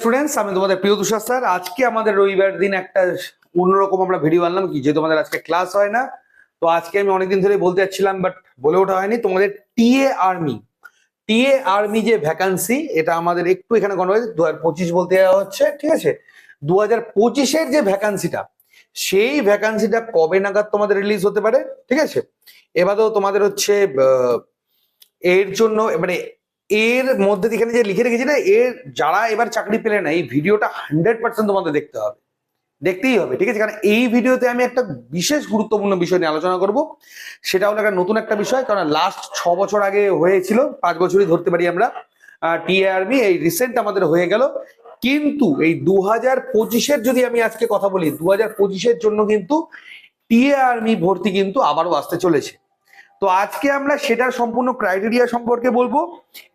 Students আমি তোমাদের প্রিয় তুষার স্যার আজকে আমাদের রবিবার দিন একটা অন্যরকম আমরা ভিডিও আনলাম, কি যে তোমাদের আজকে ক্লাস হয় না, তো আজকে আমি অনেকদিন ধরে বলতে যাচ্ছিলাম বাট বলে ওঠা হয়নি, তোমাদের টিএ আর্মি টিএ আর্মি যে ভ্যাকান্সি এটা আমাদের একটু এখানে কোনো দু হাজার পঁচিশ বলতে হচ্ছে, ঠিক আছে? দু হাজার পঁচিশের যে ভ্যাকান্সিটা সেই ভ্যাকান্সিটা কবে নাগাদ তোমাদের রিলিজ হতে পারে, ঠিক আছে? এবারেও তোমাদের হচ্ছে এর জন্য মানে এর মধ্যে এখানে যে লিখে রেখেছি না, এর যারা এবার চাকরি পেলে না, এই ভিডিওটা হান্ড্রেড পার্সেন্ট তোমাদের দেখতে হবে। দেখতেই হবে, ঠিক আছে? কারণ এই ভিডিওতে আমি একটা বিশেষ গুরুত্বপূর্ণ বিষয় নিয়ে আলোচনা করব। সেটা হলো একটা নতুন একটা বিষয়, কারণ লাস্ট ছ বছর আগে হয়েছিল, পাঁচ বছরই ধরতে পারি আমরা টিএ আর্মি, এই রিসেন্ট আমাদের হয়ে গেল। কিন্তু এই দু হাজার পঁচিশের যদি আমি আজকে কথা বলি দু হাজার পঁচিশের জন্য কিন্তু টিএ আর্মি ভর্তি কিন্তু আবারও আসতে চলেছে। তো আজকে আমরা সেটার সম্পূর্ণ ক্রাইটেরিয়া সম্পর্কে বলব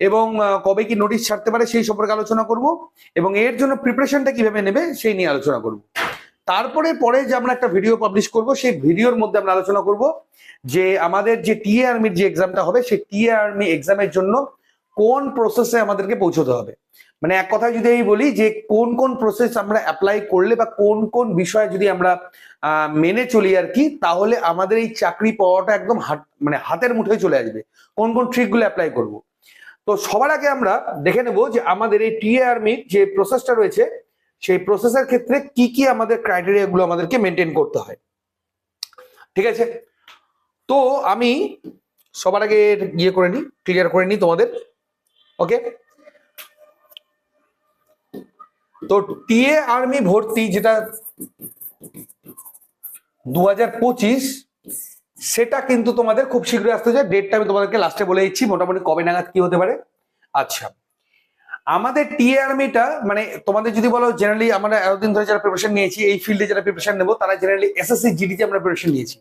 এবং কবে কি নোটিশ ছাড়তে পারে সেই সম্পর্কে আলোচনা করব এবং এর জন্য প্রিপারেশনটা কীভাবে নেবে সেই নিয়ে আলোচনা করব। তারপরে পরে যে আমরা একটা ভিডিও পাবলিশ করব, সেই ভিডিওর মধ্যে আমরা আলোচনা করব যে আমাদের যে টিএ আর্মির যে এক্সামটা হবে, সেই টিএ আর্মি এক্সামের জন্য কোন প্রসেসে আমাদেরকে পৌঁছতে হবে? মানে এক কথায় যদি আমি বলি যে কোন কোন প্রসেস আমরা অ্যাপ্লাই করলে বা কোন কোন বিষয়ে যদি আমরা মেনে চলি আর কি, তাহলে আমাদের এই চাকরি পাওয়াটা একদম হাত মানে হাতের মুঠোয় চলে আসবে। কোন কোন ট্রিকগুলো অ্যাপ্লাই করব। তো সবার আগে আমরা দেখে নেব যে আমাদের এই টিএ আর্মির যে প্রসেসটা রয়েছে, সেই প্রসেসের ক্ষেত্রে কি কি আমাদের ক্রাইটেরিয়া গুলো আমাদেরকে মেনটেন করতে হয়। ঠিক আছে? তো আমি সবার আগে ইয়ে করে নিই ক্লিয়ার করে নিই তোমাদের। ওকে তো টিএ আর্মি ভর্তি যেটা দু হাজার পঁচিশ, সেটা কিন্তু তোমাদের খুব শীঘ্রই আসতে যায় ডেটটা আমি তোমাদেরকে লাস্টে বলে দিচ্ছি, মোটামুটি কবে নাগাদ কি হতে পারে? আচ্ছা। আমাদের টিএ আর্মিটা মানে তোমাদের যদি বলো জেনারেলি আমরা এতদিন ধরে যারা প্রিপারেশন নিয়েছি, এই ফিল্ডে যারা প্রিপারেশন নেব, তারা জেনারেলি এস এসএসসি জিডিতে আমরা প্রিপারেশন নিয়েছি।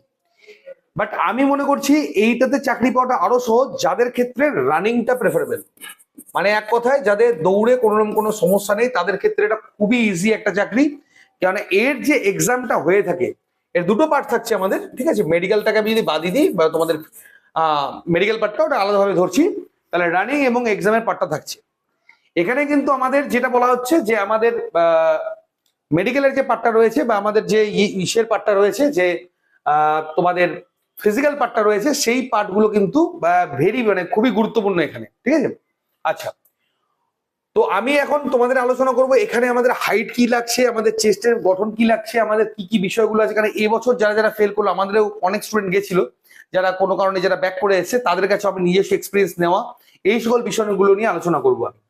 বাট আমি মনে করছি এইটাতে চাকরি পাওয়াটা আরও সহজ, যাদের ক্ষেত্রে রানিংটা প্রেফারেবল মানে এক কথায় যাদের দৌড়ে কোনো রকম কোনো সমস্যা নেই, তাদের ক্ষেত্রে এটা খুবই ইজি একটা চাকরি। কারণ এর যে এক্সামটা হয়ে থাকে, এর দুটো পার্ট থাকছে আমাদের, ঠিক আছে? মেডিকেলটাকে আমি যদি বাদি দিই, বা তোমাদের মেডিকেল পার্টটা ওটা আলাদাভাবে ধরছি, তাহলে রানিং এবং এক্সামের পার্টটা থাকছে। এখানে কিন্তু আমাদের যেটা বলা হচ্ছে যে আমাদের মেডিকেলের যে পার্টটা রয়েছে, বা আমাদের যে ইসের পার্টটা রয়েছে, যে তোমাদের ফিজিক্যাল পার্টটা রয়েছে, সেই পার্টগুলো কিন্তু ভেরি মানে খুবই গুরুত্বপূর্ণ এখানে, ঠিক আছে? আচ্ছা। তো আমি এখন তোমাদের আলোচনা করব এখানে আমাদের হাইট কি লাগছে, আমাদের চেস্টের গঠন কি লাগছে, আমাদের কি কি বিষয়গুলো আছে। কারণ এবছর যারা যারা ফেল করল, আমাদেরও অনেক স্টুডেন্ট গেছিল, যারা কোনো কারণে যারা ব্যাক করে এসেছে, তাদের কাছে আমি নিজস্ব এক্সপিরিয়েন্স নেওয়া, এই সকল বিষয়গুলো নিয়ে আলোচনা করব আমি।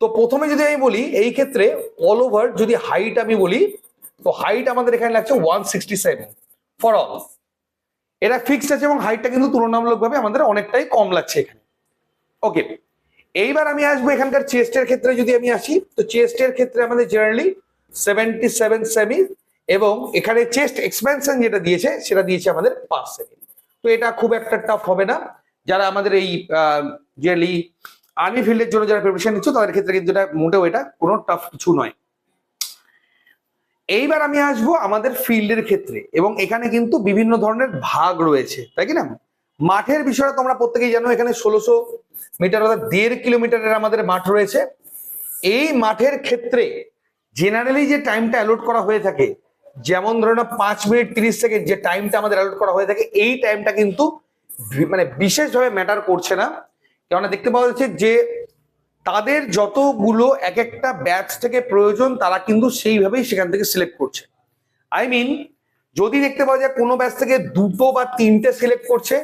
তো প্রথমে যদি আমি বলি, এই ক্ষেত্রে অল ওভার যদি হাইট আমি বলি, তো হাইট আমাদের এখানে লাগছে one sixty seven for all এটা ফিক্সড আছে এবং হাইটটা কিন্তু তুলনামূলকভাবে আমাদের অনেকটাই কম লাগছে এখানে। ওকে এইবার আমি আসব এখানকার চেস্টের ক্ষেত্রে যদি আমি আসি, তো চেস্টের ক্ষেত্রে আমাদের জেনারেলি সেভেন্টি সেভেন সেমি এবং এখানে চেস্ট এক্সপেনশন যেটা দিয়েছে, সেটা দিয়েছে আমাদের পাঁচ সেমি তো এটা খুব একটা টাফ হবে না। যারা আমাদের এই জেনারেলি আর্মি ফিল্ডের জন্য যারা প্রিপারেশন নিচ্ছ, তাদের ক্ষেত্রে কিন্তু এটা মোটেও এটা কোনো টাফ কিছু নয়। এইবার আমি আসব আমাদের ফিল্ডের ক্ষেত্রে এবং এখানে কিন্তু বিভিন্ন ধরনের ভাগ রয়েছে, তাই কি না? মাঠের বিষয়ে তোমরা প্রত্যেকেই জানো, এখানে ষোলোশো মিটার অর্থাৎ দেড় কিলোমিটারের আমাদের মাঠ রয়েছে। এই মাঠের ক্ষেত্রে জেনারেলি যে টাইমটা অ্যালোট করা হয়ে থাকে, যেমন ধরে না পাঁচ মিনিট তিরিশ সেকেন্ড যে টাইমটা আমাদের অ্যালোট করা হয়ে থাকে, এই টাইমটা কিন্তু মানে বিশেষভাবে ম্যাটার করছে না। কেননা দেখতে পাওয়া যাচ্ছে যে তাদের যতগুলো এক একটা ব্যাচ থেকে প্রয়োজন, তারা কিন্তু সেইভাবেই সেখান থেকে সিলেক্ট করছে। আই মিন যদি দেখতে পাওয়া যায় কোনো ব্যাচ থেকে দুটো বা তিনটে সিলেক্ট করছে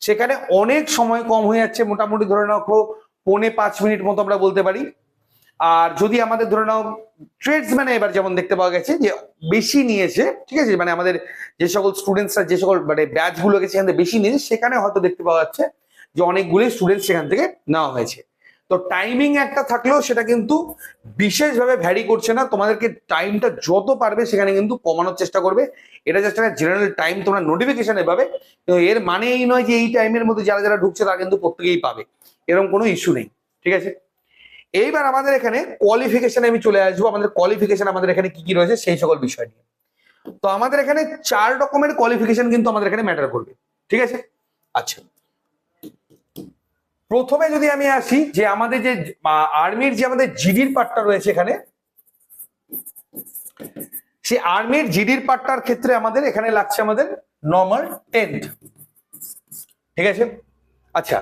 সেখানে অনেক সময় কম হয়ে যাচ্ছে। মোটামুটি ধরে নাও পৌনে পাঁচ মিনিট মতো আমরা বলতে পারি। আর যদি আমাদের ধরে নাও ট্রেডসম্যানে এবার যেমন দেখতে পাওয়া গেছে যে বেশি নিয়েছে, ঠিক আছে? মানে আমাদের যে সকল স্টুডেন্টসরা যে সকল মানে ব্যাচগুলো গেছে সেখান থেকে বেশি নিয়েছে, সেখানে হয়তো দেখতে পাওয়া যাচ্ছে যে অনেকগুলি স্টুডেন্ট সেখান থেকে নেওয়া হয়েছে। তো টাইমিং একটা থাকলেও সেটা কিন্তু বিশেষভাবে ভ্যারি করছে না। তোমাদেরকে টাইমটা যত পারবে সেখানে কিন্তু কমানোর চেষ্টা করবে। এটা জাস্ট একটা জেনারেল টাইম তোমরা নোটিফিকেশনে পাবে। এর মানে এই নয় যে এই টাইমের মধ্যে যারা যারা ঢুকছে তারা কিন্তু প্রত্যেকেই পাবে। এরকম কোনো ইস্যু নেই, ঠিক আছে? এইবার আমাদের এখানে কোয়ালিফিকেশনে আমি চলে আসব। আমাদের কোয়ালিফিকেশন আমাদের এখানে কি কি রয়েছে সেই সকল বিষয় নিয়ে। তো আমাদের এখানে চার রকমের কোয়ালিফিকেশন কিন্তু আমাদের এখানে ম্যাটার করবে, ঠিক আছে? আচ্ছা প্রথমে যদি আমি আসি, যে আমাদের যে আর্মির যে আমাদের জিডির পার্টটা রয়েছে এখানে সেই আর্মির জিডির পার্টটার ক্ষেত্রে আমাদের এখানে লাগছে আমাদের নর্মাল টেন্থ ঠিক আছে? আচ্ছা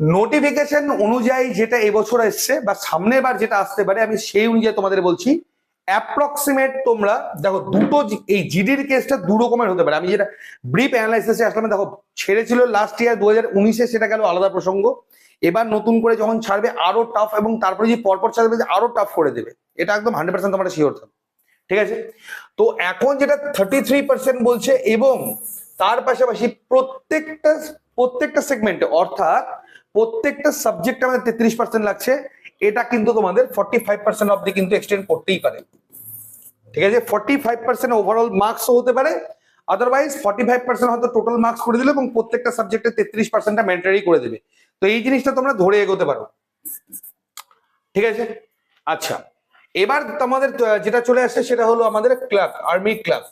নোটিফিকেশন অনুযায়ী যেটা এবছর এসছে বা সামনের বার যেটা আসতে পারে, আমি সেই অনুযায়ী তোমাদের বলছি অ্যাপ্রক্সিমেট তোমরা, দেখো দুটো এই জিডির কেসটা দু রকমের হতে পারে। আমি যেটা ব্রিফ অ্যানালাইসিসে আসলাম, দেখো ছেড়েছিল লাস্ট ইয়ার দু হাজার উনিশে, সেটা গেল আলাদা প্রসঙ্গ। এবার নতুন করে যখন ছাড়বে, আরও টাফ এবং তারপরে যে পরপর ছাড়বে, যে আরও টাফ করে দেবে। এটা একদম হান্ড্রেড পার্সেন্ট তোমরা শিওর থাকো। ঠিক আছে? তো এখন যেটা থার্টি থ্রি পার্সেন্ট বলছে, এবং তার পাশাপাশি প্রত্যেকটা প্রত্যেকটা সেগমেন্টে অর্থাৎ প্রত্যেকটা সাবজেক্ট আমাদের তেত্রিশ পার্সেন্ট লাগছে। এটা কিন্তু তোমাদের ফর্টি ফাইভ পার্সেন্ট অব্দি কিন্তু এক্সটেন্ড করতেই পারে। ঠিক আছে? ফর্টি ফাইভ পার্সেন্ট ওভারঅল মার্কসও হতে পারে। আদারওয়াইজ ফর্টি ফাইভ পার্সেন্ট হয়তো টোটাল মার্কস করে দিলে এবং প্রত্যেকটা সাবজেক্টে তেত্রিশ পার্সেন্টটা ম্যান্ডারি করে দেবে। তো এই জিনিসটা তোমরা ধরে এগোতে পারো। ঠিক আছে? আচ্ছা। এবার তোমাদের যেটা চলে আসছে সেটা হলো আমাদের ক্লাব আর্মি ক্লার্ক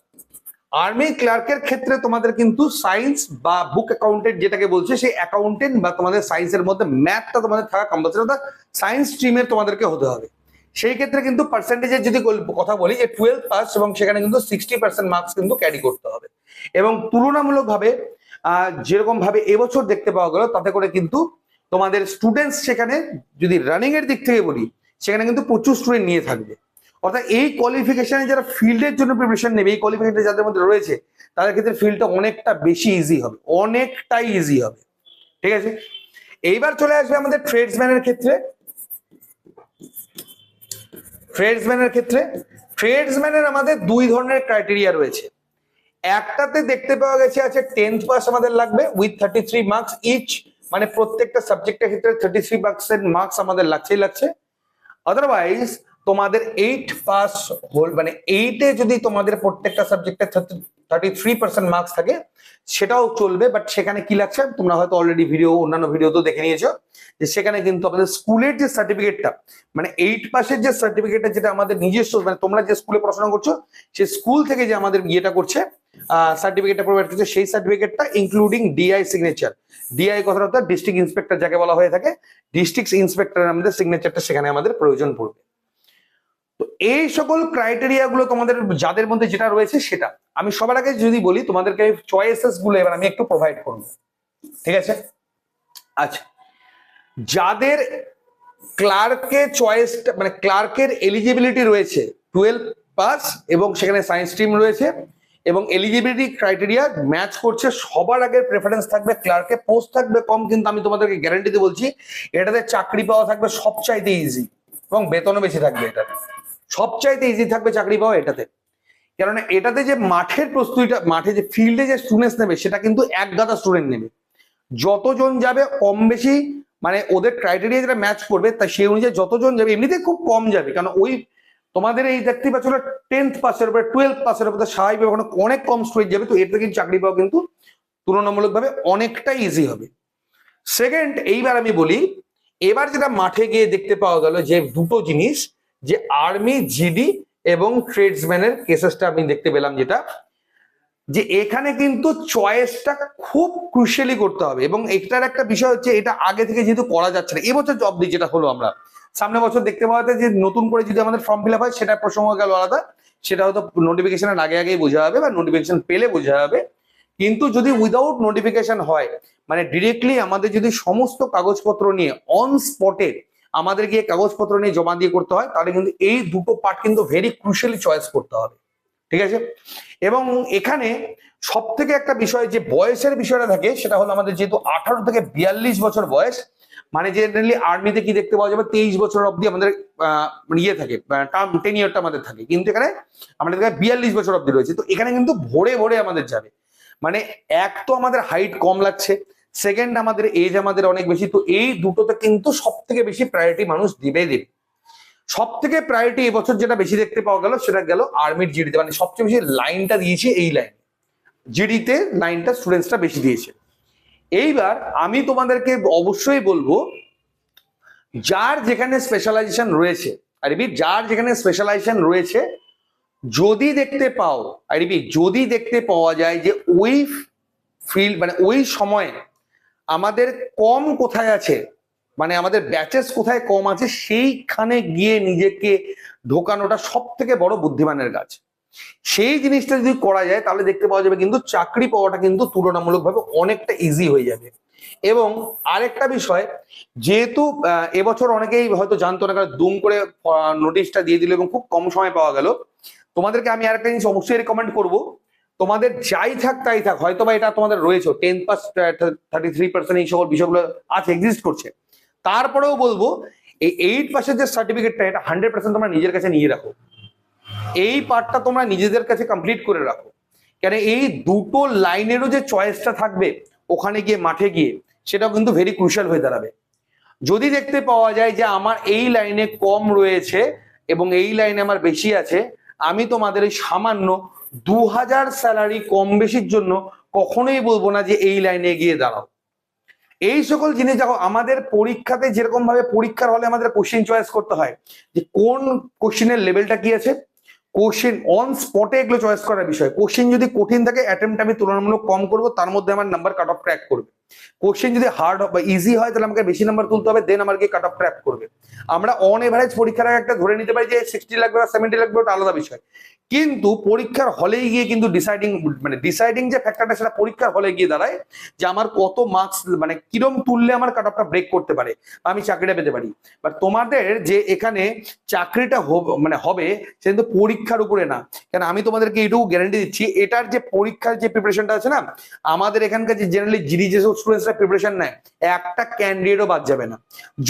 আর্মি ক্লার্কের ক্ষেত্রে তোমাদের কিন্তু সায়েন্স বা বুক অ্যাকাউন্টেন্ট যেটাকে বলছে, সেই অ্যাকাউন্টেন্ট বা তোমাদের সায়েন্সের মধ্যে ম্যাথটা তোমাদের থাকা কম্পালসারি অর্থাৎ সায়েন্স স্ট্রিমের তোমাদেরকে হতে হবে। সেই ক্ষেত্রে কিন্তু পার্সেন্টেজের যদি কথা বলি যে টুয়েলভ পাস এবং সেখানে কিন্তু সিক্সটি পার্সেন্ট মার্কস কিন্তু ক্যারি করতে হবে। এবং তুলনামূলকভাবে যেরকম ভাবে এবছর দেখতে পাওয়া গেল, তাতে করে কিন্তু তোমাদের স্টুডেন্টস সেখানে যদি রানিং এর দিক থেকে বলি, সেখানে কিন্তু প্রচুর স্টুডেন্ট নিয়ে থাকবে। অর্থাৎ এই কোয়ালিফিকেশনে যারা ফিল্ডের জন্য প্রিপারেশন নেবে, এই কোয়ালিফিকেশন যাদের মধ্যে রয়েছে, তাদের ক্ষেত্রে ফিল্ডটা অনেকটা বেশি ইজি হবে, অনেকটাই ইজি হবে। ঠিক আছে? এইবার চলে আসবে আমাদের ট্রেডসম্যানের ক্ষেত্রে। ট্রেডসম্যানের ক্ষেত্রে ট্রেডসম্যানের আমাদের দুই ধরনের ক্রাইটেরিয়া রয়েছে। একটাতে দেখতে পাওয়া গেছে আছে টেন্থ পাস আমাদের লাগবে with thirty three marks each মানে প্রত্যেকটা সাবজেক্টের ক্ষেত্রে থার্টি থ্রি পার্সেন্ট মার্কস আমাদের লাগছেই লাগছে। আদারওয়াইজ তোমাদের এইট পাস হোল মানে এইটে যদি তোমাদের প্রত্যেকটা সাবজেক্টে থার্টি থ্রি পার্সেন্ট মার্কস থাকে, সেটাও চলবে বাট সেখানে কি লাগছে? তোমরা হয়তো অলরেডি ভিডিও অন্যান্য ভিডিও তো দেখে নিয়েছো, যে সেখানে কিন্তু আমাদের স্কুলের যে সার্টিফিকেটটা মানে এইট পাসের যে সার্টিফিকেটটা যেটা আমাদের নিজস্ব মানে তোমরা যে স্কুলে পড়াশোনা করছ, সেই স্কুল থেকে যে আমাদের ইয়েটা করছে সার্টিফিকেটটা প্রোভাইড করছে, সেই সার্টিফিকেটটা ইনক্লুডিং ডিআই সিগনেচার ডিআই কথাটা ডিস্ট্রিক্ট ইন্সপেক্টর যাকে বলা হয়ে থাকে ডিস্ট্রিক্ট ইন্সপেক্টর আমাদের সিগনেচারটা সেখানে আমাদের প্রয়োজন পড়বে। তো এই সকল ক্রাইটেরিয়া গুলো তোমাদের, যাদের মধ্যে যেটা রয়েছে সেটা। আমি সবার আগে যদি বলি, তোমাদেরকে চয়েসেসগুলো এবার আমি একটু প্রোভাইড করব। ঠিক আছে? আচ্ছা। যাদের ক্লার্কে চয়েসটা মানে ক্লার্কের এলিজিবিলিটি রয়েছে টুয়েলভ পাস এবং সেখানে সায়েন্স স্ট্রিম রয়েছে, এবং এলিজিবিলিটি ক্রাইটেরিয়া ম্যাচ করছে, সবার আগে প্রেফারেন্স থাকবে ক্লার্কে পোস্ট থাকবে কম, কিন্তু আমি তোমাদেরকে গ্যারান্টিতে বলছি, এটাতে চাকরি পাওয়া থাকবে সবচাইতে ইজি এবং বেতনও বেশি থাকবে এটা সবচাইতে ইজি থাকবে চাকরি পাওয়া এটাতে। কেননা এটাতে যে মাঠের প্রস্তুতিটা, মাঠে যে ফিল্ডে যে স্টুডেন্টস নেবে, সেটা কিন্তু এক গাদা স্টুডেন্ট নেবে। যতজন যাবে, কম বেশি মানে ওদের ক্রাইটেরিয়া যেটা ম্যাচ করবে, তা সেই অনুযায়ী যতজন যাবে, এমনিতে খুব কম যাবে। কারণ ওই তোমাদের এই দেখতে পাচ্ছ টেন্থ পাসের উপরে টুয়েলভ পাসের উপরে স্বাভাবিক ওখানে অনেক কম স্টুডেন্ট যাবে, তো এতে কিন্তু চাকরি পাওয়া কিন্তু তুলনামূলকভাবে অনেকটাই ইজি হবে। সেকেন্ড এইবার আমি বলি, এবার যেটা মাঠে গিয়ে দেখতে পাওয়া গেল যে দুটো জিনিস যে আর্মি, জিডি এবং ট্রেডসম্যানের কেসেসটা আমি দেখতে পেলাম যেটা, যে এখানে কিন্তু চয়েসটা খুব ক্রুশিয়ালি করতে হবে। এবং এটার একটা বিষয় হচ্ছে, এটা আগে থেকে যেহেতু করা যাচ্ছে না, এবছর জব দিয়ে যেটা হলো আমরা। সামনে বছর দেখতে পাওয়া যে নতুন করে যদি আমাদের ফর্ম ফিল হয় সেটা প্রসঙ্গ গেল আলাদা। সেটা হয়তো নোটিফিকেশনের আগে আগেই বোঝা হবে বা নোটিফিকেশন পেলে বোঝা হবে। কিন্তু যদি উইদাউট নোটিফিকেশন হয় মানে ডিরেক্টলি আমাদের যদি সমস্ত কাগজপত্র নিয়ে অন স্পটে আমাদের গিয়ে কাগজপত্র নিয়ে জমা দিয়ে করতে হয়, তাহলে কিন্তু এই দুটো পার্ট কিন্তু ভেরি ক্রুশিয়ালি চয়েস করতে হবে। ঠিক আছে? এবং এখানে সব থেকে একটা বিষয় যে বয়সের বিষয়টা থাকে, সেটা হলো আমাদের যেহেতু আঠারো থেকে বিয়াল্লিশ বছর বয়স মানে জেনারেলি আর্মিতে কি দেখতে পাওয়া যাবে? তেইশ বছর অবধি আমাদের ইয়ে থাকে টার্ম টেন আমাদের থাকে। কিন্তু এখানে আমাদের এখানে বিয়াল্লিশ বছর অবধি রয়েছে। তো এখানে কিন্তু ভোরে ভোরে আমাদের যাবে। মানে এক তো আমাদের হাইট কম লাগছে সেকেন্ড আমাদের এজ আমাদের অনেক বেশি, তো এই দুটোতে কিন্তু সব থেকে বেশি প্রায়োরিটি মানুষ দিবে দেবে সব থেকে প্রায়োরিটি এবছর যেটা বেশি দেখতে পাওয়া গেল, সেটা গেল আর্মির জিডিতে মানে সবচেয়ে বেশি লাইনটা দিয়েছে এই লাইন জিডিতে লাইনটা স্টুডেন্টসটা বেশি দিয়েছে। এইবার আমি তোমাদেরকে অবশ্যই বলব, যার যেখানে স্পেশালাইজেশন রয়েছে, আরবি, যার যেখানে স্পেশালাইজেশন রয়েছে, যদি দেখতে পাও, আরবি, যদি দেখতে পাওয়া যায় যে ওই ফিল্ড মানে ওই সময়ে আমাদের কম কোথায় আছে? মানে আমাদের ব্যাচেস কোথায় কম আছে? সেইখানে গিয়ে নিজেকে ঢোকানোটা সব থেকে বড় বুদ্ধিমানের কাজ। সেই জিনিসটা যদি করা যায়, তাহলে দেখতে পাওয়া যাবে কিন্তু চাকরি পাওয়াটা কিন্তু তুলনামূলকভাবে অনেকটা ইজি হয়ে যাবে। এবং আরেকটা বিষয়, যেহেতু এবছর অনেকেই হয়তো জানতো না, কারণ দুম করে নোটিশটা দিয়ে দিল এবং খুব কম সময় পাওয়া গেল। তোমাদেরকে আমি আরেকটা জিনিস অবশ্যই রেকমেন্ড করব। তোমাদের যাই থাক, তাই থাক হয়তো বা এটা তোমাদের রয়েছে। Ten pass thirty three percent এই সকল বিষয়গুলো আছে এক্সিস্ট করছে। তারপরেও বলব, এই এইট পাসের যে সার্টিফিকেটটা এটা হান্ড্রেড পার্সেন্ট তোমরা নিজের কাছে নিয়ে রাখো। এই পার্টটা তোমরা নিজেদের কাছে কমপ্লিট করে রাখো। কেন এই দুটো লাইনেরও যে চয়েসটা থাকবে, ওখানে গিয়ে, মাঠে গিয়ে, সেটাও কিন্তু ভেরি ক্রুশাল হয়ে দাঁড়াবে। যদি দেখতে পাওয়া যায় যে আমার এই লাইনে কম রয়েছে এবং এই লাইনে আমার বেশি আছে, আমি তোমাদের এই সামান্য দু হাজার স্যালারি কম বেশির জন্য কখনোই বলব না যে এই লাইনে গিয়ে দাঁড়াও। এই সকল জিনিস দেখো, আমাদের পরীক্ষাতে যেরকম ভাবে পরীক্ষার হলে আমাদের কোশ্চেন চয়েস করতে হয় যে কোন কোশ্চেনের লেভেলটা কি আছে? কোশ্চেন অন স্পটে এগুলো চয়েস করার বিষয়। কোশ্চেন যদি কঠিন থাকে অ্যাটেম্পটা আমি তুলনামূলক কম করব, তার মধ্যে আমার নাম্বার কাট অফ ক্র্যাক করবে। কোশ্চেন যদি হার্ড বা ইজি হয়, তাহলে আমাকে বেশি নাম্বার তুলতে হবে দেন আমাকে কাট অফ ক্র্যাক করবে। আমরা অন এভারেজ পরীক্ষার আগে একটা ধরে নিতে পারি যে সিক্সটি লাগবে বা সেভেন্টি লাগবে, ওটা আলাদা বিষয়। কিন্তু পরীক্ষার হলেই গিয়ে কিন্তু ডিসাইডিং মানে ডিসাইডিং যে ফ্যাক্টরটা সেটা পরীক্ষার হলে গিয়ে দাঁড়ায় যে আমার কত মার্কস মানে কিরম তুললে আমার কাট অফটা ব্রেক করতে পারে আমি চাকরিটা পেতে পারি। বাট তোমাদের যে এখানে চাকরিটা মানে হবে, সে কিন্তু পরীক্ষার উপরে না। কেন, আমি তোমাদেরকে এইটুকু গ্যারান্টি দিচ্ছি, এটার যে পরীক্ষার যে প্রিপারেশনটা আছে না, আমাদের এখানকার যে জেনারেলি জিডি যেসব স্টুডেন্টসরা প্রিপারেশন নেয়, একটা ক্যান্ডিডেটও বাদ যাবে না।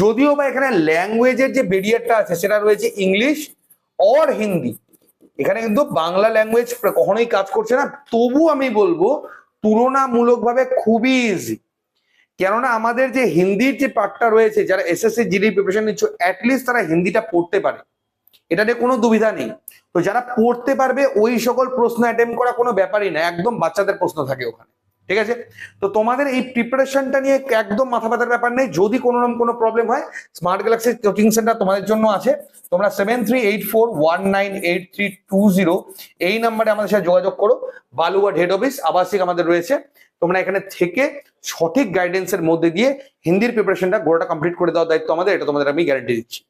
যদিও বা এখানে ল্যাঙ্গুয়েজের যে বেরিয়ারটা আছে, সেটা রয়েছে ইংলিশ অর হিন্দি এখানে কিন্তু বাংলা ল্যাঙ্গুয়েজ কখনোই কাজ করছে না। তবু আমি বলব, তুলনামূলকভাবে খুবই ইজি কেননা আমাদের যে হিন্দির যে পার্টটা রয়েছে, যারা এসএসসি জিডি প্রিপারেশন নিচ্ছ অ্যাটলিস্ট তারা হিন্দিটা পড়তে পারে। এটা নিয়ে কোনো দুবিধা নেই। তো যারা পড়তে পারবে, ওই সকল প্রশ্ন অ্যাটেম্প করা কোনো ব্যাপারই না, একদম বাচ্চাদের প্রশ্ন থাকে ওখানে। ঠিক আছে? তো তোমাদের এই প্রিপারেশনটা নিয়ে একদম মাথা ব্যথার ব্যাপার নেই। যদি কোনো রকম কোনো প্রবলেম হয় স্মার্ট গ্যালাক্সি কোচিং সেন্টার তোমাদের জন্য আছে। তোমরা seven three eight four one nine eight three two zero এই নাম্বারে আমাদের সাথে যোগাযোগ করো। বালুয়াট হেড অফিস আবাসিক আমাদের রয়েছে। তোমরা এখানে থেকে সঠিক গাইডেন্সের মধ্যে দিয়ে হিন্দির প্রিপারেশনটা গোড়াটা কমপ্লিট করে দেওয়ার দায়িত্ব আমাদের, এটা তোমাদের আমি গ্যারান্টি দিচ্ছি।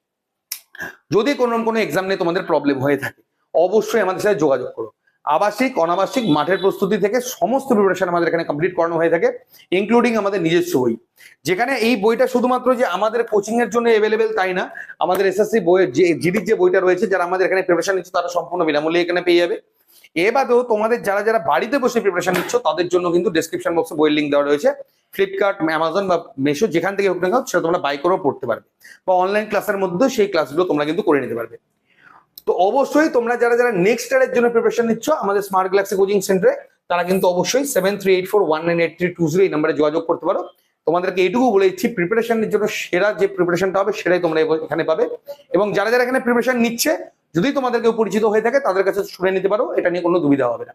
যদি কোনো রকম কোনো এক্সাম নিয়ে তোমাদের প্রবলেম হয়ে থাকে, অবশ্যই আমাদের সাথে যোগাযোগ করো। আবাসিক, অনাবাসিক মাঠের প্রস্তুতি থেকে সমস্ত প্রিপারেশন আমাদের এখানে কমপ্লিট করানো হয়ে থাকে ইনক্লুডিং আমাদের নিজস্ব বই। যেখানে এই বইটা শুধুমাত্র যে আমাদের কোচিং এর জন্য এভেলেবেল তাই না, আমাদের এসএসসি বইয়ের যে জিডির যে বইটা রয়েছে, যারা আমাদের এখানে প্রিপারেশন নিচ্ছে, তারা সম্পূর্ণ বিনামূল্যে এখানে পেয়ে যাবে। এ বাদেও তোমাদের যারা যারা বাড়িতে বসে প্রিপারেশন নিচ্ছ, তাদের জন্য কিন্তু ডেসক্রিপশন বক্সে বইয়ের লিঙ্ক দেওয়া রয়েছে। ফ্লিপকার্ট অ্যামাজন বা মেশো যেখান থেকে হোক না কেন, সেটা তোমরা বাই করেও পড়তে পারবে। বা অনলাইন ক্লাসের মধ্যে সেই ক্লাসগুলো তোমরা কিন্তু করে নিতে পারবে। তো অবশ্যই তোমরা যারা যারা নেক্সট ইয়ারের জন্য প্রিপারেশন নিচ্ছ, আমাদের স্মার্ট গ্যালাক্সি কোচিং সেন্টারে তারা কিন্তু অবশ্যই seven three eight four one nine eight three two zero এই নাম্বারে যোগাযোগ করতে পারো। তোমাদেরকে এইটুকু বলে দিচ্ছি প্রিপারেশনের জন্য সেরা যে প্রিপারেশনটা হবে, সেটাই তোমরা এখানে পাবে। এবং যারা যারা এখানে প্রিপারেশন নিচ্ছে, যদি তোমাদের কেউ পরিচিত হয়ে থাকে, তাদের কাছে শুনে নিতে পারো, এটা নিয়ে কোনো দুবিধা হবে না।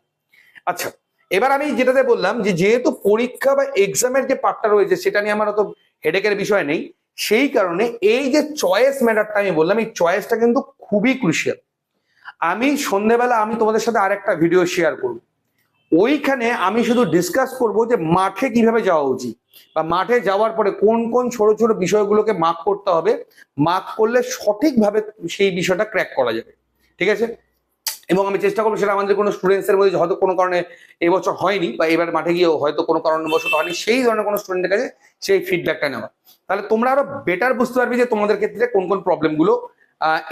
আচ্ছা এবার আমি যেটাতে বললাম যে, যেহেতু পরীক্ষা বা এক্সামের যে পার্টটা রয়েছে, সেটা নিয়ে আমার অত হেডেকের বিষয় নেই সেই কারণে এই যে চয়েস ম্যাটারটা আমি বললাম, এই চয়েসটা কিন্তু খুবই ক্রুশিয়াল আমি সন্ধেবেলা আমি তোমাদের সাথে আরেকটা ভিডিও শেয়ার করব। ওইখানে আমি শুধু ডিসকাস করব যে মাঠে কীভাবে যাওয়া উচিত বা মাঠে যাওয়ার পরে কোন কোন ছোট ছোট বিষয়গুলোকে মার্ক করতে হবে। মার্ক করলে সঠিকভাবে সেই বিষয়টা ক্র্যাক করা যাবে। ঠিক আছে? এবং আমি চেষ্টা করব সেটা আমাদের কোনো স্টুডেন্টস এর মধ্যে হয়তো কোনো কারণে এবছর হয়নি বা এবার মাঠে গিয়েও হয়তো কোনো কারণবশত হয়নি, সেই ধরনের কোনো স্টুডেন্টের কাছে সেই ফিডব্যাকটা নেওয়া। তাহলে তোমরা আরও বেটার বুঝতে পারবে যে তোমাদের ক্ষেত্রে কোন কোন প্রবলেমগুলো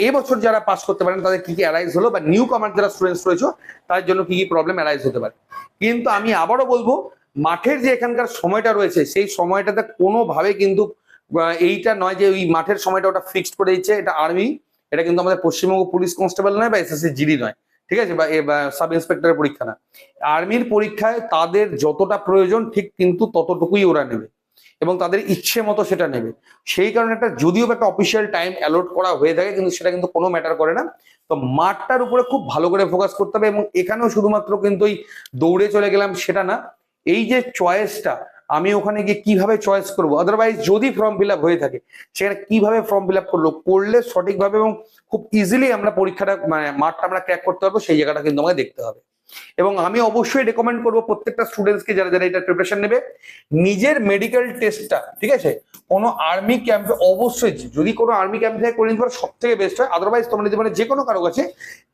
এবছর যারা পাস করতে পারেন, তাদের কি কি অ্যারাইজ হলো বা নিউ কামার যারা স্টুডেন্টস রয়েছে, তাদের জন্য কি কি প্রবলেম অ্যারাইজ হতে পারে। কিন্তু আমি আবারও বলব, মাঠের যে এখানকার সময়টা রয়েছে, সেই সময়টাতে কোনোভাবে কিন্তু এইটা নয় যে ওই মাঠের সময়টা ওটা ফিক্সড করে দিচ্ছে, এটা আর্মি এটা কিন্তু আমাদের পশ্চিমবঙ্গ পুলিশ কনস্টেবল নয় বা এসএসসি জিডি নয়, ঠিক আছে? বা সাব ইন্সপেক্টরের পরীক্ষা না। আর্মির পরীক্ষায় তাদের যতটা প্রয়োজন ঠিক কিন্তু ততটুকুই ওরা নেবে এবং তাদের ইচ্ছে মতো সেটা নেবে। সেই কারণে একটা যদিও একটা অফিসিয়াল টাইম অ্যালোট করা হয়ে থাকে কিন্তু সেটা কিন্তু কোনো ম্যাটার করে না। তো মাঠটার উপরে খুব ভালো করে ফোকাস করতে হবে এবং এখানেও শুধুমাত্র কিন্তু ওই দৌড়ে চলে গেলাম সেটা না। এই যে চয়েসটা আমি ওখানে গিয়ে কীভাবে চয়েস করব? আদারওয়াইজ যদি ফর্ম ফিল হয়ে থাকে, সেখানে কীভাবে ফর্ম ফিল করল? করলে সঠিকভাবে এবং খুব ইজিলি আমরা পরীক্ষাটা মানে মাঠটা আমরা ক্র্যাক করতে পারব, সেই জায়গাটা কিন্তু আমাকে দেখতে হবে। এবং আমি অবশ্যই রেকমেন্ড করব প্রত্যেকটা স্টুডেন্টসকে যারা যারা এটা প্রিপারেশন নেবে, নিজের মেডিকেল টেস্টটা ঠিক আছে? কোনো আর্মি ক্যাম্পে অবশ্যই, যদি কোনো আর্মি ক্যাম্প থেকে করে নিতে পারো সব থেকে বেস্ট হয়। আদারওয়াইজ তোমরা যদি মানে যে কোনো কারও কাছে,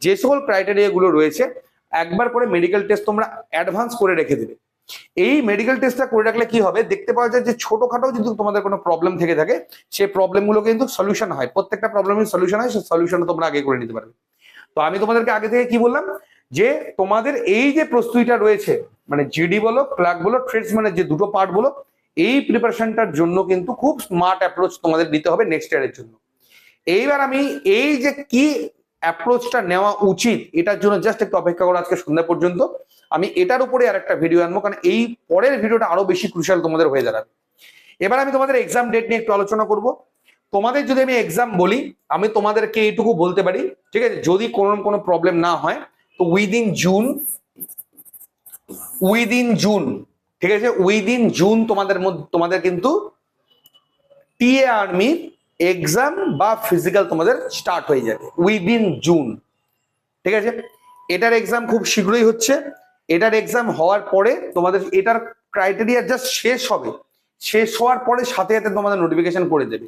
যে সকল ক্রাইটেরিয়া গুলো রয়েছে, একবার করে মেডিকেল টেস্ট তোমরা অ্যাডভান্স করে রেখে দেবে। এই মেডিকেল টেস্টটা করে রাখলে কি হবে? দেখতে পাওয়া যায় যে ছোটখাটো যদি তোমাদের কোনো প্রবলেম থেকে থাকে সেই প্রবলেমগুলো কিন্তু সলিউশন হয়। প্রত্যেকটা প্রবলেমের সলিউশন হয় সেই সলিউশন তোমরা আগে করে নিতে পারবে। তো আমি তোমাদেরকে আগে থেকে কি বললাম? যে তোমাদের এই যে প্রস্তুতিটা রয়েছে মানে জিডি বলো ক্লার্ক বলো ট্রেডস মানে যে দুটো পার্ট বলো, এই প্রিপারেশনটার জন্য কিন্তু খুব স্মার্ট অ্যাপ্রোচ তোমাদের নিতে হবে নেক্সট ইয়ারের জন্য। এইবার আমি এই যে কি অ্যাপ্রোচটা নেওয়া উচিত, এটার জন্য জাস্ট একটু অপেক্ষা করো আজকে সন্ধ্যা পর্যন্ত। আমি এটার উপরে আর একটা ভিডিও আনব, কারণ এই পরের ভিডিওটা আরও বেশি ক্রুশাল তোমাদের হয়ে দাঁড়াবে। এবার আমি তোমাদের এক্সাম ডেট নিয়ে একটু আলোচনা করব। তোমাদের যদি আমি এক্সাম বলি, আমি তোমাদেরকে এইটুকু বলতে পারি, ঠিক আছে? যদি কোনো কোনো প্রবলেম না হয়, তো উইদিন জুন উইদিন জুন ঠিক আছে? উইদিন জুন তোমাদের মধ্যে, তোমাদের কিন্তু টিএ আর্মির এক্সাম বা ফিজিক্যাল তোমাদের স্টার্ট হয়ে যাবে উইদিন জুন ঠিক আছে? এটার এক্সাম খুব শীঘ্রই হচ্ছে। এটার এক্সাম হওয়ার পরে তোমাদের, এটার ক্রাইটেরিয়া জাস্ট শেষ হবে। শেষ হওয়ার পরে সাথে সাথে তোমাদের নোটিফিকেশন করে দেবে।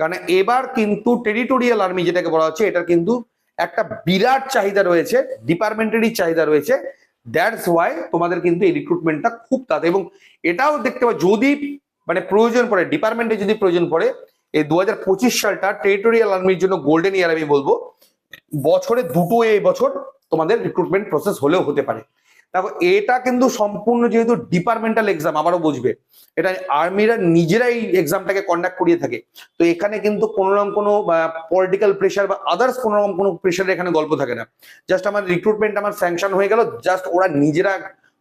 কারণ এবার কিন্তু টেরিটোরিয়াল আর্মি যেটাকে বলা হচ্ছে, এটার কিন্তু একটা বিরাট চাহিদা রয়েছে ডিপার্টমেন্টেরই চাহিদা রয়েছে। দ্যাটস ওয়াই তোমাদের কিন্তু এই রিক্রুটমেন্টটা খুব তাড়াতাড়ি, এবং এটাও দেখতে পাবে, যদি মানে প্রয়োজন পড়ে ডিপার্টমেন্টে যদি প্রয়োজন পড়ে, এই দু হাজার পঁচিশ সালটা টেরিটোরিয়াল আর্মির জন্য গোল্ডেন ইয়ার আমি বলব, বছরে দুটো এই বছর তোমাদের রিক্রুটমেন্ট প্রসেস হলেও হতে পারে। দেখো এটা কিন্তু সম্পূর্ণ যেহেতু ডিপার্টমেন্টাল এক্সাম আবারও বুঝবে। এটা আর্মিরা নিজেরাই এক্সামটাকে কন্ডাক্ট করিয়ে থাকে। তো এখানে কিন্তু কোনো রকম কোনো পলিটিক্যাল প্রেশার বা আদার্স কোনো রকম কোনো প্রেশার এখানে গল্প থাকে না। জাস্ট আমার রিক্রুটমেন্ট আমার স্যাংশন হয়ে গেল জাস্ট ওরা নিজেরা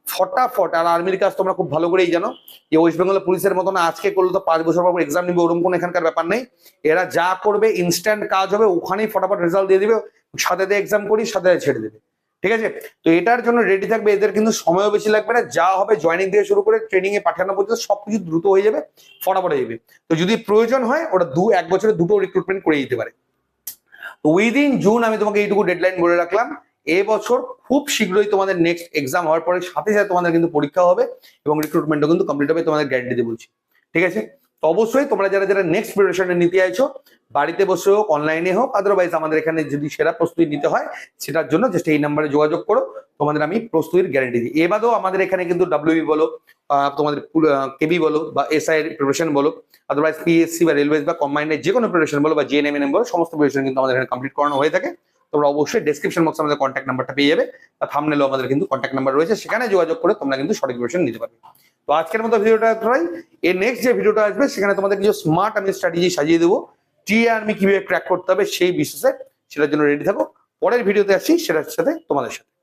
ফটাফট, আর আর্মির কাজ তোমরা খুব ভালো করেই জানো, যে ওয়েস্ট বেঙ্গল পুলিশের মতন আজকে করলে তো পাঁচ বছর পর এক্সাম নিবে, ওরকম কোনো এখানকার ব্যাপার নেই। এরা যা করবে ইনস্ট্যান্ট কাজ হবে, ওখানেই ফটাফট রেজাল্ট দিয়ে দিবে, সাথে এক্সাম করি, সাথে ছেড়ে দেবে। ঠিক আছে? তো এটার জন্য রেডি থাকবে, এদের কিন্তু সময়ও বেশি লাগবে না। যা হবে জয়নিং থেকে শুরু করে ট্রেনিং এ পাঠানো পর্যন্ত সবকিছু দ্রুত হয়ে যাবে, ফটাফট হয়ে যাবে। তো যদি প্রয়োজন হয় ওটা দু, এক বছরে দুটো রিক্রুটমেন্ট করে দিতে পারে। তো উইদিন জুন আমি তোমাকে এইটুকু ডেডলাইন বলে রাখলাম। এবছর খুব শীঘ্রই তোমাদের নেক্সট এক্সাম হওয়ার পরে সাথে সাথে তোমাদের কিন্তু পরীক্ষা হবে এবং রিক্রুটমেন্টও কিন্তু কমপ্লিট হবে, তোমাদের গ্যারান্টি দিয়ে বলছি। ঠিক আছে? তো অবশ্যই তোমরা যারা যারা নেক্সট প্রিপারেশনে নিতে আইছো বাড়িতে বসে হোক অনলাইনে হোক আদারওয়াইজ আমাদের এখানে যদি সেরা প্রস্তুতি নিতে হয় সেটার জন্য জাস্ট এই নাম্বারে যোগাযোগ করো তোমাদের আমি প্রস্তুতির গ্যারান্টি দিই। এবারেও আমাদের এখানে কিন্তু ডাব্লিউবি বলো আহ, তোমাদের কেবি বলো বা এসআই এর প্রিপারেশন বলো আদারওয়াইজ পিএসসি বা রেলওয়েজ বা কম্বাইন্ডের যে কোনো প্রিপারেশন বলো বা জিএনএমএনএম বলো সমস্ত প্রিপারেশন কিন্তু আমাদের এখানে কমপ্লিট করানো হয়ে থাকে। তোমরা অবশ্যই ডেসক্রিপশন বক্সে আমাদের কন্ট্যাক্ট নাম্বারটা পেয়ে যাবে বা থামনেলেও আমাদের কিন্তু কন্ট্যাক্ট নাম্বার রয়েছে সেখানে যোগাযোগ করে তোমরা কিন্তু সঠিক প্রিপারেশন নিতে পারবে। তো আজকের মতো ভিডিওটা এতটাই। এর নেক্সট যে ভিডিওটা আসবে সেখানে তোমাদের কিছু স্মার্ট আমি স্ট্র্যাটেজি সাজিয়ে দেবো। টি আর্মি কীভাবে ক্র্যাক করতে হবে সেই বিশেষে সেটার জন্য রেডি থাকো। পরের ভিডিওতে আসি, সেটার সাথে তোমাদের সাথে।